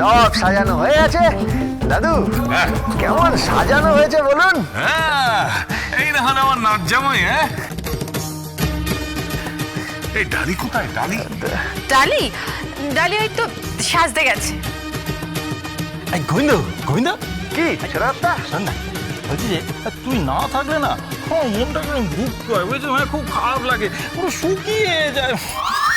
সব সাজানো হয়ে আছে। দাদু হ্যাঁ। কেমন সাজানো হয়েছে বলুন। হ্যাঁ, এই না হলে আমার নাচ জামাই হ্যাঁ। এই ডালি কোথায় ডালি? ডালি? ডালি ওই তো সাজতে গেছে। এই গোবিন্দ গোবিন্দ? কি ছেড়াত্তা শোন না বলছি যে তুই না থাকলে না মনটা কেন বুক করে। বুঝলি মানে খুব খারাপ লাগে পুরো শুকিয়ে যায়।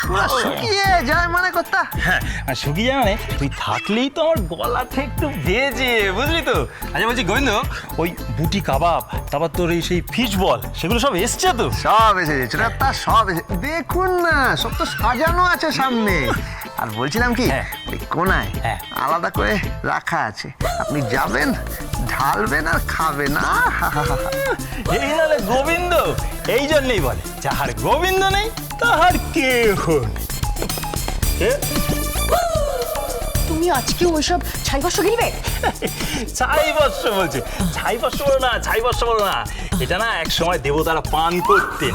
পুরো শুকিয়ে যায় মানে কর্তা হ্যাঁ আর শুকিয়ে যায় মানে তুই থাকলেই তো আমার গলাটা একটু ভেজে বুঝলি তো? আচ্ছা বলছি গোবিন্দ ওই বুটি কাবাব তারপর তোর এই সেই ফিশ বল সেগুলো সব এসছে তো? সব এসেছে ছেড়াত্তা সব এসে দেখুন না সব তো সাজানো আছে সামনে। আর বলছিলাম কি হ্যাঁ। ওই কোনায় হ্যাঁ। আলাদা করে রাখা আছে আপনি যাবেন ঢালবেন আর খাবেন আহা! এই নালে গোবিন্দ এই জন্যই বলে যাহার গোবিন্দ নেই তাহার কেহ নেই? তুমি আজকে ওইসব ছাই বর্ষ গিলবে ছাই বর্ষ বলছে ছাই বর্ষ বলো না ছাই বর্ষ বলো না এটা না এক সময় দেবতারা পান করতেন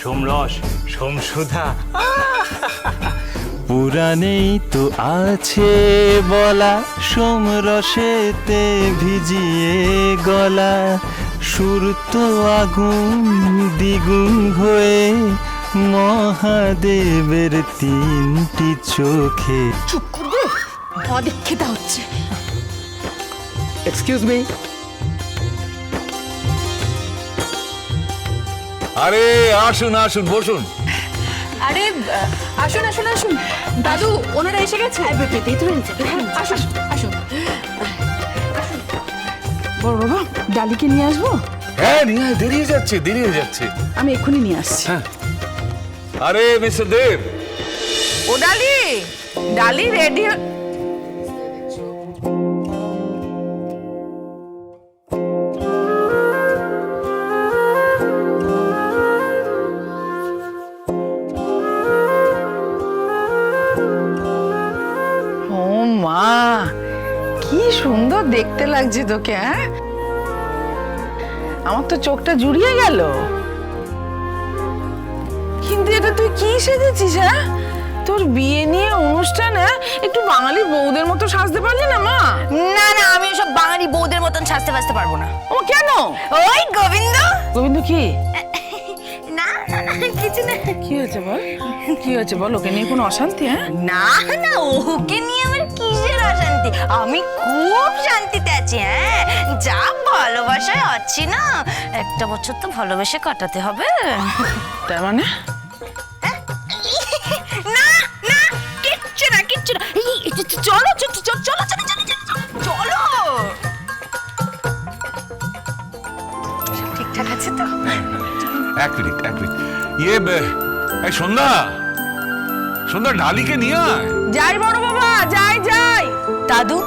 সোমরস সোমসুধা পুরাণেই তো আছে বলা সোমরসেতে ভিজিয়ে গলা। সুর তো আগুন দ্বিগুণ হয়ে মহাদেবের তিনটি চোখে। চুপ করবে? অদীক্ষিতা হচ্ছে। এক্সকিউজ মি আরে আসুন আসুন বসুন। আরে আসুন আসুন আসুন। দাদু ওনারা এসে গেছে? আসুন আসুন বড় বাবা ডালিকে নিয়ে আসব? হ্যাঁ নিয়ে আয়, দেরি হয়ে যাচ্ছে দেরি হয়ে যাচ্ছে। আমি এক্ষুনি নিয়ে আসছি। আরে মিস্টার দেব। ও ডালি ডালি রেডি দেখতে লাগছে তোকে হ্যাঁ? আমার তো চোখটা জুড়িয়ে গেল। কিন্তু এটা তুই কি সেজেছিস হ্যাঁ? তোর বিয়ে নিয়ে অনুষ্ঠান হ্যাঁ? একটু বাঙালি বউদের মতো সাজতে পারলি না মা? না না আমি সব বাঙালি বউদের মতন সাজতে ফাজতে পারব না। ও কেন? ওই গোবিন্দ। গোবিন্দ কি? না না, না, কিছু না। কি হয়েছে বল? কি হয়েছে বল? ওকে নিয়ে কোনো অশান্তি হ্যাঁ? না না ওকে নিয়ে আমি খুব শান্তিতে আছি হ্যাঁ? যা ভালোবাসায় আছি না? একটা বছর তো ভালোবেসে কাটাতে হবে। তার মানে? না না কিচ্ছু না কিচ্ছু না। চলো চলো চলো চলো চলো, চলো, চলো। ঠিকঠাক আছে তো? এক মিনিট এক মিনিট। ইয়ে বে- এই সন্ধ্যা। সন্ধ্যা ডালিকে নিয়ে আয়। যাই বড় বাবা যাই যাই। দাদু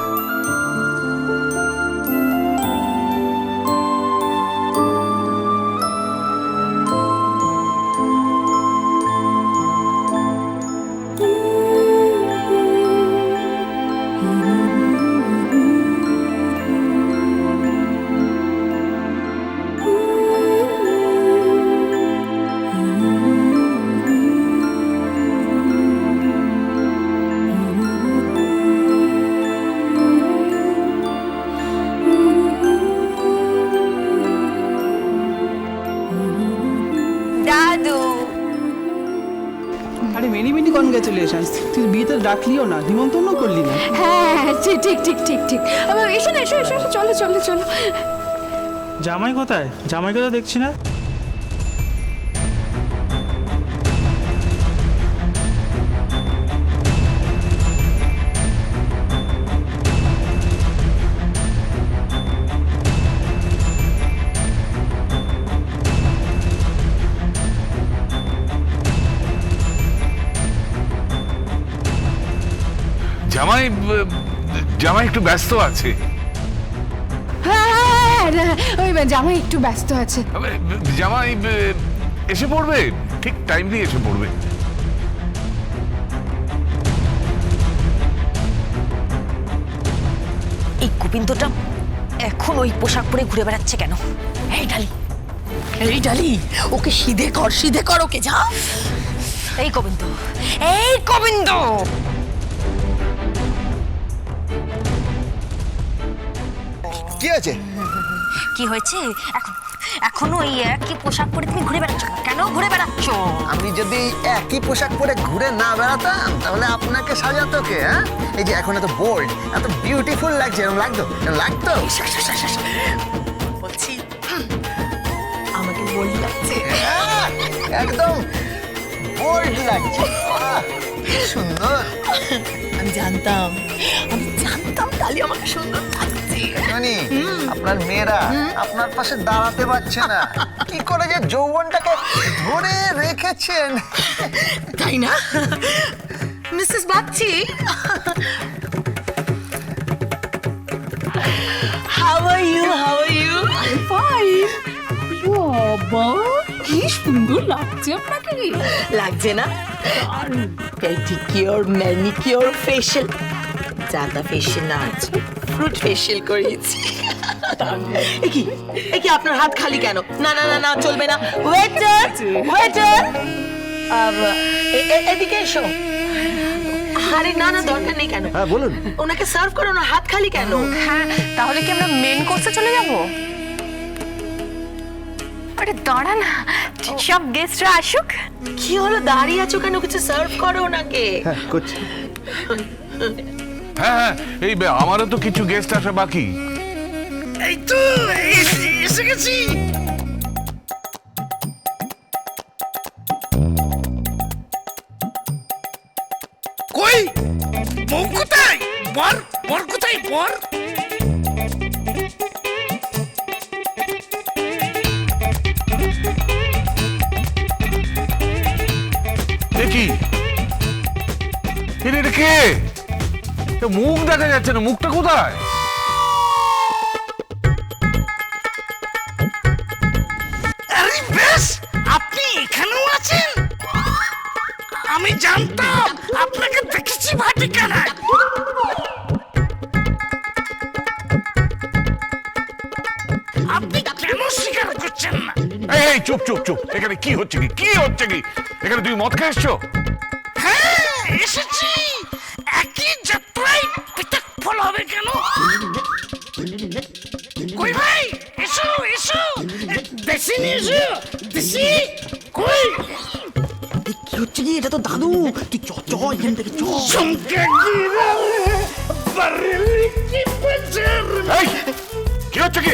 ডাকলিও না নিমন্ত্রণ করলি না। হ্যাঁ ঠিক ঠিক ঠিক ঠিক ঠিক। আবার এসো না এসো এসো এসো, চলো চলো চলো। জামাই কোথায়? জামাই তো দেখছি না। জামাই জামাই একটু ব্যস্ত আছে। হ্যাঁ হ্যাঁ, হ্যাঁ, ওই জামাই একটু ব্যস্ত আছে। জামাই এসে পড়বে? ঠিক টাইম দিয়ে এসে পড়বে। এই গোবিন্দটা এখন ওই পোশাক পরে ঘুরে বেড়াচ্ছে কেন? এই ডালি এই ডালি ওকে সিধে কর সিধে কর ওকে যা। এই গোবিন্দ এই গোবিন্দ! কি আছে কি হয়েছে? এখন এখনও ওই একই পোশাক পরে তুমি ঘুরে বেড়াচ্ছ কেন? ঘুরে বেড়াচ্ছ? আমি যদি একই পোশাক পরে ঘুরে না বেড়াতাম তাহলে আপনাকে সাজাতো কে হ্যাঁ? এই যে এখন এত বোল্ড এত বিউটিফুল লাগছে এরকম লাগতো? লাগতো? বলছি আমাকে বলি লাগছে। হ্যাঁ, একদম বোল্ড লাগছে সুন্দর। আমি জানতাম আমি জানতাম তাহলে আমাকে সুন্দর লাগছে জানি আপনার মেয়েরা আপনার পাশে দাঁড়াতে পারছে না। কি করে যে যৌবনটাকে ধরে রেখেছেন? তাই না? Mrs Bagchi. How are you how are you fine বাবা কি সুন্দর লাগছে আপনাকে। লাগছে না? পেডিকিওর ম্যানিকিওর ফেশিয়াল জাদা ফেশিয়াল না আছে ফ্রুট ফেশিয়াল করিয়েছি কি কি আপনার হাত খালি কেন? না না না না চলবে না। ওয়েটার ওয়েটার এদিকে এসো। আরে না না দরকার নেই কেন? হ্যাঁ বলুন। ওনাকে সার্ভ করো না হাত খালি কেন? হ্যাঁ তাহলে কি আমরা মেন কোর্সে চলে যাব? আরে দাঁড়া না সব গেস্টরা আসুক। কি হলো দাঁড়িয়ে আছো কেন? কিছু সার্ভ করো ওনাকে। হ্যাঁ করছি। হ্যাঁ হ্যাঁ এই বে, আমারও তো কিছু গেস্ট আসা বাকি। এই তো এসে- এসে গেছি। কই? বউ কোথায়? বর বর কোথায় বর? দেখি এটা কে? মুখ দেখা যাচ্ছে না মুখটা কোথায়? আরে বেশ আপনি এখানেও আছেন? আমি জানতাম আপনাকে দেখেছি ভাটিকানায় আপনি কেন স্বীকার করছেন না? এই, চুপ চুপ চুপ। এখানে কি হচ্ছে কি? কি হচ্ছে কি? এখানে তুমি মদ খেয়ে দেশি কই? কি হচ্ছে কি এটা তো দাদু। তুই চ চ এখান থেকে চ। চমকে গিরালে বারেলি কি বাজার এই কি হচ্ছে কি?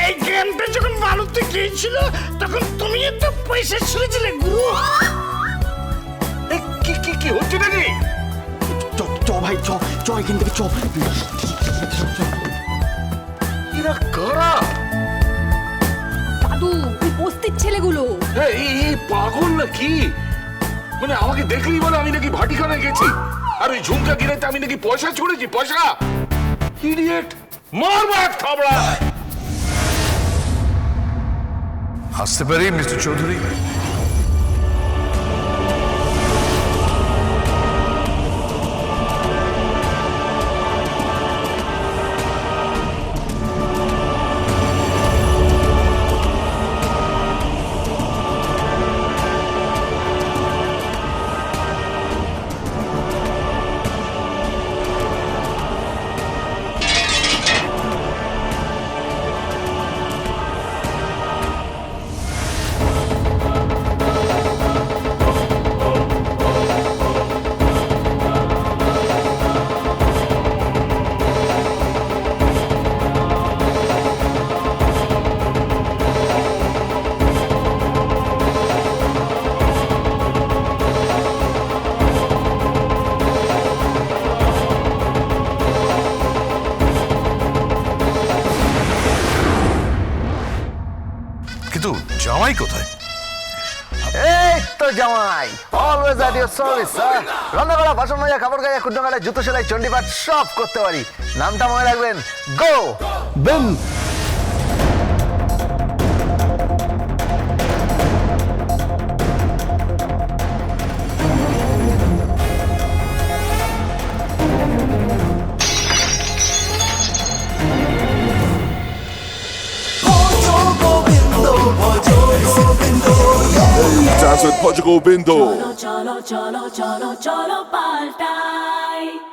এই গ্রামটা যখন বালুতে গিয়েছিল তখন তুমি তো পয়সা ছুঁয়েছিলে গুরু? কি কি কি হচ্ছে নাকি? চ চ ভাই চ চ এখান থেকে চ। এরা কারা? বস্তির ছেলেগুলো। এই এই, এই পাগল না কি? মানে আমাকে দেখলেই বলে আমি নাকি ভাটিখানায় গেছি। আর ওই ঝুমকা গিরাতে আমি নাকি পয়সা ছুড়েছি পয়সা? ইডিয়েট মারবো এক থাবড়া আসতে পারি মিস্টার চৌধুরী? জামাই কোথায়? এই তো জামাই always at your service sir রান্না করা বাসন মাজা কাপড় কাচা কুটনো কাটা জুতো সেলাই চণ্ডীপাঠ সব করতে পারি। নামটা মনে রাখবেন গো বেন Dance with Portugal Bindo. cholo cholo cholo cholo paltai